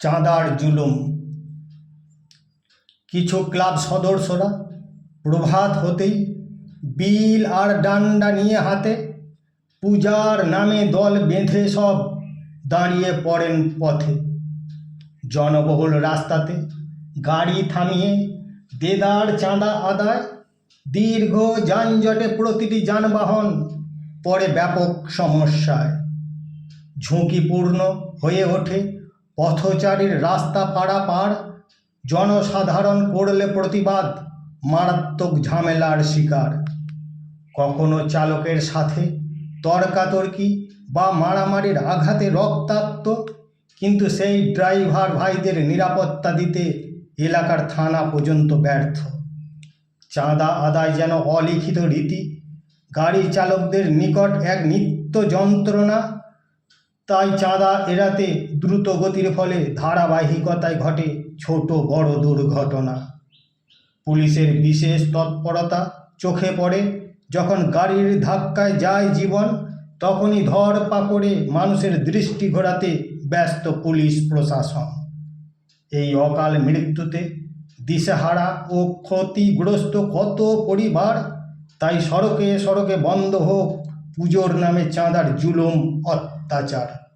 চাঁদার জুলুম। কিছু ক্লাব সদস্যরা প্রভাত হতেই বিল আর ডান্ডা নিয়ে হাতে পূজার নামে দল বেঁধে সব দাঁড়িয়ে পড়েন পথে। জনবহুল রাস্তাতে গাড়ি থামিয়ে দেদার চাঁদা আদায় দীর্ঘ যানজটে প্রতিটি যানবাহন পড়ে ব্যাপক সমস্যায়। ঝুঁকিপূর্ণ হয়ে ওঠে পথচারীর রাস্তা পারাপার, জনসাধারণ করলে প্রতিবাদ, মারাত্মক ঝামেলার শিকার। কখনো চালকের সাথে তর্কাতর্কি বা মারামারির আঘাতে রক্তাক্ত, কিন্তু সেই ড্রাইভার ভাইদের নিরাপত্তা দিতে এলাকার থানা পর্যন্ত ব্যর্থ। চাঁদা আদায় যেন অলিখিত রীতি, গাড়ি চালকদের নিকট এক নিত্য যন্ত্রণা তাই চাঁদা এড়াতে দ্রুত গতির ফলে ধারাবাহিকতায় ঘটে ছোট বড় দুর্ঘটনা। পুলিশের বিশেষ তৎপরতা চোখে পড়ে, যখন গাড়ির ধাক্কায় যায় জীবন, তখনই ধর পাকড়ে মানুষের দৃষ্টি ঘোরাতে ব্যস্ত পুলিশ প্রশাসন। এই অকাল মৃত্যুতে দিশেহারা ও ক্ষতিগ্রস্ত কত পরিবার, তাই সড়কে সড়কে বন্ধ হোক পুজোর নামে চাঁদার জুলুম অত্যাচার।